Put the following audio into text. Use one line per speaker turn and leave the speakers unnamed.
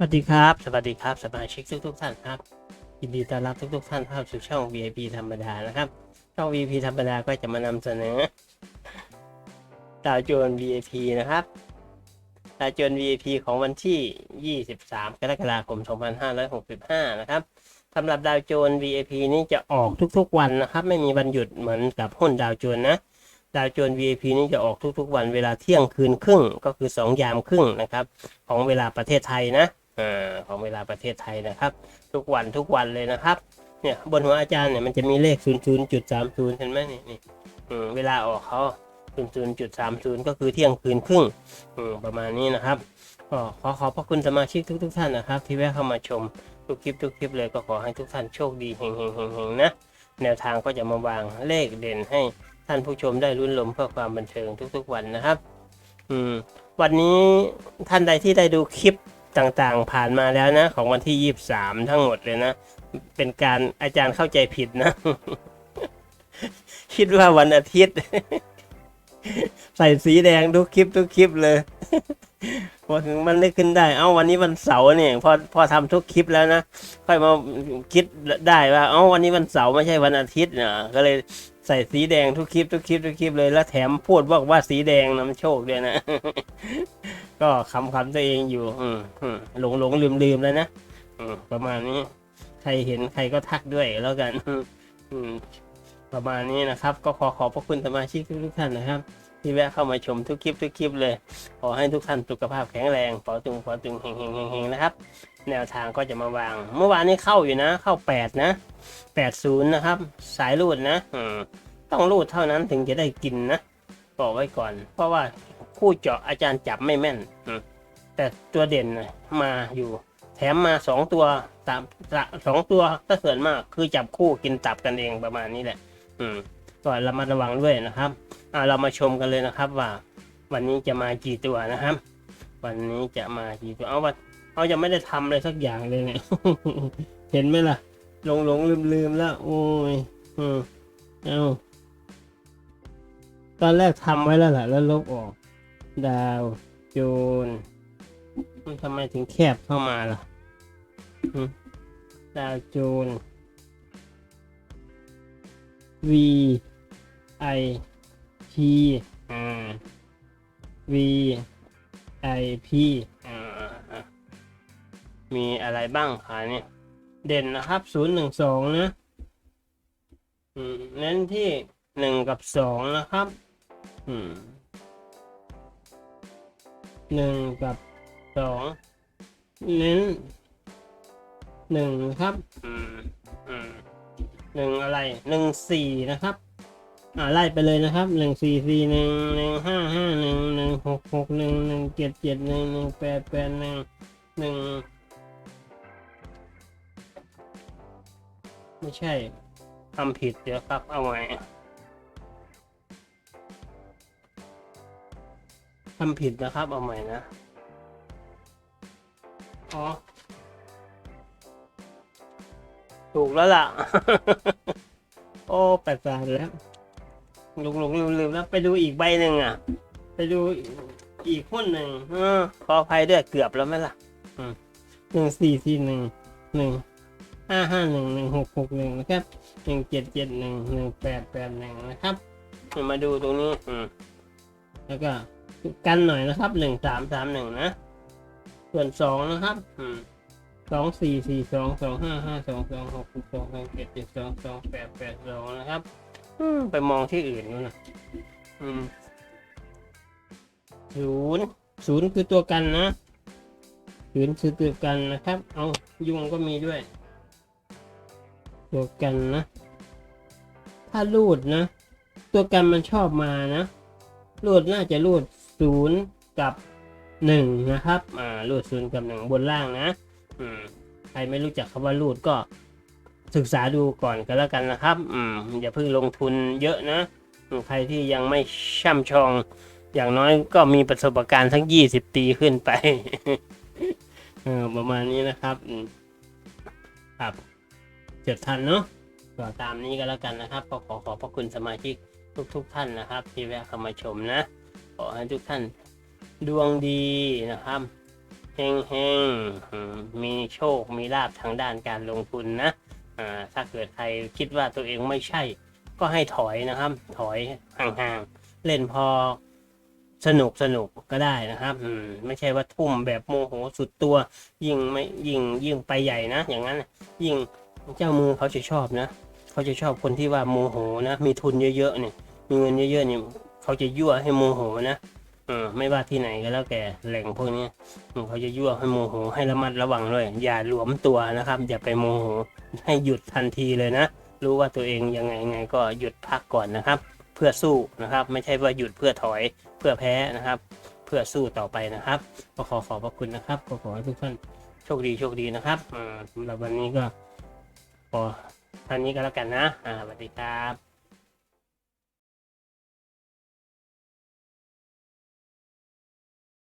สวัสดีครับ สวัสดีครับสมาชิกทุกทุกท่านครับยินดีต้อนรับทุกทุกท่านเข้าสู่ช่อง VIP ธรรมดานะครับ ช่อง VIP ธรรมดาก็จะมานำเสนอดาวโจน VIP นะครับดาวโจน VIP ของวันที่ 23 กรกฎาคม 2565 นะครับสำหรับดาวโจน VIP นี้จะออกทุกๆวันนะครับ ไม่มีวันหยุดเหมือนกับหุ้นดาวโจนนะดาวโจน VIP นี้จะออกทุกๆวันเวลาเที่ยงคืนครึ่งก็คือ 2 ยามครึ่งนะครับ ของเวลาประเทศไทยนะ ของเวลาประเทศไทยนะครับ ทุกวันทุกวันเลยนะครับเนี่ยบนหัวอาจารย์เนี่ยมันจะมีเลข 0 0 3 0เห็นไหมนี่นี่เวลาออกเขา0 0 3 0 ก็คือเที่ยงคืนครึ่งประมาณนี้นะครับก็ขอขอบพระคุณสมาชิกทุกทุกๆท่านนะครับ ที่แวะเข้ามาชมทุกคลิปทุกคลิปเลยก็ขอให้ทุกท่านโชคดีเฮงเฮงเฮงเฮงนะ แนวทางก็จะมาวางเลขเด่นให้ท่านผู้ชมได้รุ่นลมเพื่อความบันเทิงทุกๆวันนะครับ อืมวันนี้ท่านใดที่ได้ดูคลิป ต่างๆ ผ่านมาแล้วนะ ของวันที่ 23 ทั้งหมดเลยนะ เป็นการอาจารย์เข้าใจผิดนะ คิดว่าวันอาทิตย์ ใส่สีแดงทุกคลิปทุกคลิปเลยพอถึงมันนึกขึ้นได้ เอ้าวันนี้วันเสาร์เนี่ยพอพอทำทุกคลิปแล้วนะ ค่อยมาคิดได้ว่า เอ้าวันนี้วันเสาร์ไม่ใช่วันอาทิตย์นะก็เลย ใส่สีแดงทุกคลิปทุกคลิปทุกคลิปเลยแล้วแถมพูดบอกว่าสีแดงนำโชคด้วยนะ ก็คำคำๆตัวเองอยู่ อืหลงหลงลืมลืมแล้วนะอประมาณนี้ ใครเห็นใครก็ทักด้วยแล้วกันอืประมาณนี้นะครับ ก็ขอขอบพระคุณสมาชิกทุกท่านนะครับ ที่แวะเข้ามาชมทุกคลิปทุกคลิปเลย ขอให้ทุกท่านสุขภาพแข็งแรงปอตึงปอตึงเฮงเฮงเฮงนะครับ แนวทางก็จะมาวาง เมื่อวานนี้เข้าอยู่นะ เข้าแปดนะแปดศูนย์นะครับ สายรูดนะต้องรูดเท่านั้นถึงจะได้กินนะบอกไว้ก่อน เพราะว่าคู่เจาะอาจารย์จับไม่แม่นแต่ตัวเด่นมาอยู่แถมมาสองตัวสามสองตัวก็ส่วนมากคือจับคู่กินตับกันเองประมาณนี้แหละ อืมก็ระมัดระวังด้วยนะครับ เรามาชมกันเลยนะครับว่า วันนี้จะมากี่ตัวนะครับ วันนี้จะมากี่ตัวเอาวันเอายังไม่ได้ทำอะไรสักอย่างเลยเนี่ยเห็นไหมล่ะหลงหลงลืมลืมแล้วโอ้ยอืมเอาตอนแรกทำไว้แล้วแหละแล้วลบออก ดาวโจนมันทำไมถึงแคบเข้ามาล่ะดาวโจน V I P อ่า V I P อ่าอ่ามีอะไรบ้างคะเนี่ย เด่นนะครับศูนย์หนึ่งสองนะอืมเน้นที่หนึ่งกับสองนะครับอืมหนึ่งกับสองเน้นหนึ่งครับอืมอืมหนึ่งอะไรหนึ่งสี่นะครับ อ่าไล่ไปเลยนะครับหนึ่งสี่สี่หนึ่งหนึ่งห้าห้าหนึ่งหนึ่งหกหกหนึ่งหนึ่งเจ็ดเจ็ดหนึ่งหนึ่งแปดแปดหนึ่งหนึ่งไม่ใช่ทำผิดเดี๋ยวครับเอาไว้ทำผิดนะครับเอาใหม่นะ อ๋อ ถูกแล้วล่ะ โอ้แปลกๆแล้ว หลงหลงลืมลืมแล้วไปดูอีกใบหนึ่งอะ ไปดูอีกหุ้นหนึ่งเออขออภัยด้วยเกือบแล้วไหมล่ะหนึ่งสี่สี่หนึ่งหนึ่งห้าห้าหนึ่งหนึ่งหกหกหนึ่งนะครับหนึ่งเจ็ดเจ็ดหนึ่งหนึ่งแปดแปดหนึ่งนะครับมาดูตรงนี้อืมแล้วก็กันหน่อยนะครับหนึ่งสามสามหนึ่งนะ ส่วนสองนะครับ อืมสองสี่สี่สองสองห้าห้าสองสองหกสองสองเจ็ดเจ็ดสองสองแปดแปดสองนะครับ ไปมองที่อื่นนู่นนะศูนย์ศูนย์คือตัวกันนะศูนย์คือตัวกันนะครับ เอายุงก็มีด้วย ตัวกันนะ ถ้ารูดนะ ตัวกันมันชอบมานะ รูดน่าจะรูดศูนย์กับหนึ่งนะครับ อ่ารูดศูนย์กับหนึ่งบนล่างนะ อืม ใครไม่รู้จักคำว่ารูดก็ ศึกษาดูก่อนก็แล้วกันนะครับอืมอย่าเพิ่งลงทุนเยอะนะ ใครที่ยังไม่ช่ำชอง อย่างน้อยก็มีประสบการณ์ทั้งยี่สิบปีขึ้นไปเออประมาณนี้นะครับ ครับเจ็ดทันเนาะก็ตามนี้ก็แล้วกันนะครับก็ขอขอบพระคุณสมาชิกทุกๆท่านนะครับ ที่แวะเข้ามาชมนะ ขอให้ทุกท่านดวงดีนะครับเฮงเฮงมีโชค มีลาบทางด้านการลงทุนนะ อ่าถ้าเกิดใครคิดว่าตัวเองไม่ใช่ ก็ให้ถอยนะครับ ถอยห่างๆเล่นพอสนุกสนุกก็ได้นะครับ อืม ไม่ใช่ว่าทุ่มแบบโมโหสุดตัว ยิ่งไม่ยิ่งยิ่งไปใหญ่นะ อย่างนั้นยิ่งเจ้ามือเขาจะชอบนะ เขาจะชอบคนที่ว่าโมโหนะ มีทุนเยอะๆเนี่ย มีเงินเยอะๆเนี่ยเขาจะยั่วให้โมโหนะเออไม่ว่าที่ไหนก็แล้วแต่แหล่งพวกนี้เขาจะยั่วให้โมโหให้ระมัดระวังเลยอย่าหลวมตัวนะครับ อย่าไปโมโห ให้หยุดทันทีเลยนะ รู้ว่าตัวเองยังไงไงก็หยุดพักก่อนนะครับ เพื่อสู้นะครับ ไม่ใช่ว่าหยุดเพื่อถอยเพื่อแพ้นะครับ เพื่อสู้ต่อไปนะครับก็ขอขอบพระคุณนะครับก็ขอให้ทุกท่านโชคดีโชคดีนะครับสำหรับวันนี้ก็พอท่านนี้ก็แล้วกันนะสวัสดีครับ